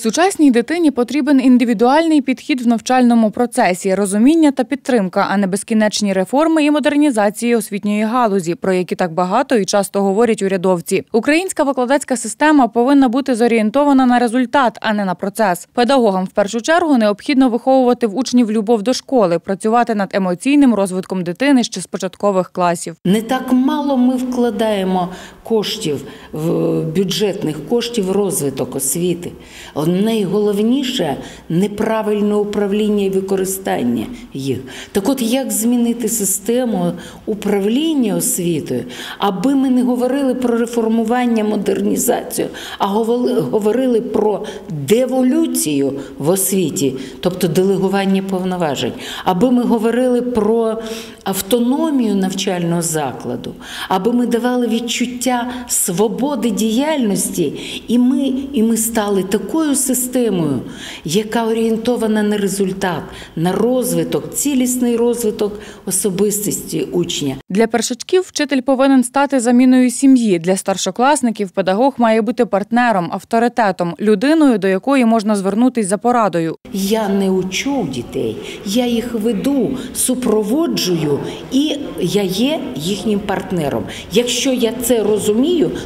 Сучасній дитині потрібен індивідуальний підхід в навчальному процесі, розуміння та підтримка, а не безкінечні реформи і модернізації освітньої галузі, про які так багато і часто говорять урядовці. Українська викладацька система повинна бути зорієнтована на результат, а не на процес. Педагогам в першу чергу необхідно виховувати в учнів любов до школи, працювати над емоційним розвитком дитини ще з початкових класів. Не так мало ми вкладаємо коштів бюджетних коштів розвиток освіти. Найголовніше неправильне управління і використання їх. Так от як змінити систему управління освітою, аби ми не говорили про реформування, модернізацію, а говорили про деволюцію в освіті, тобто делегування повноважень, аби ми говорили про автономію навчального закладу, аби ми давали відчуття свободи діяльності, і ми, і ми стали такою системою, яка орієнтована на результат, на розвиток, цілісний розвиток особистості учня. Для першачків вчитель повинен стати заміною сім'ї. Для старшокласників педагог має бути партнером, авторитетом, людиною, до якої можна звернутися за порадою. Я не учу дітей, я їх веду, супроводжую, і я є їхнім партнером. Якщо я це розумію,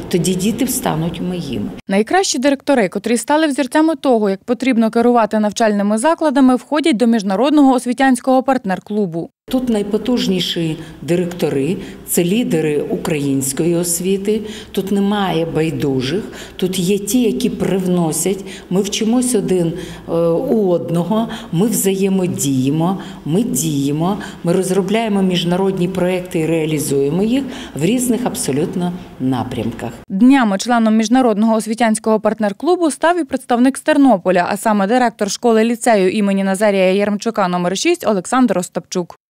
тоді діти стануть моїми. Найкращі директори, котрі стали взірцями того, як потрібно керувати навчальними закладами, входять до міжнародного освітянського партнер-клубу. Тут найпотужніші директори це лідери української освіти. Тут немає байдужих, тут є ті, які привносять. Ми вчимось один е, у одного, ми взаємодіємо, ми діємо, ми розробляємо міжнародні проекти і реалізуємо їх в різних абсолютно напрямках. Днями членом міжнародного освітянського партнер-клубу став і представник з Тернополя, а саме директор школи ліцею імені Назарія Єремчука номер 6 Олександр Остапчук.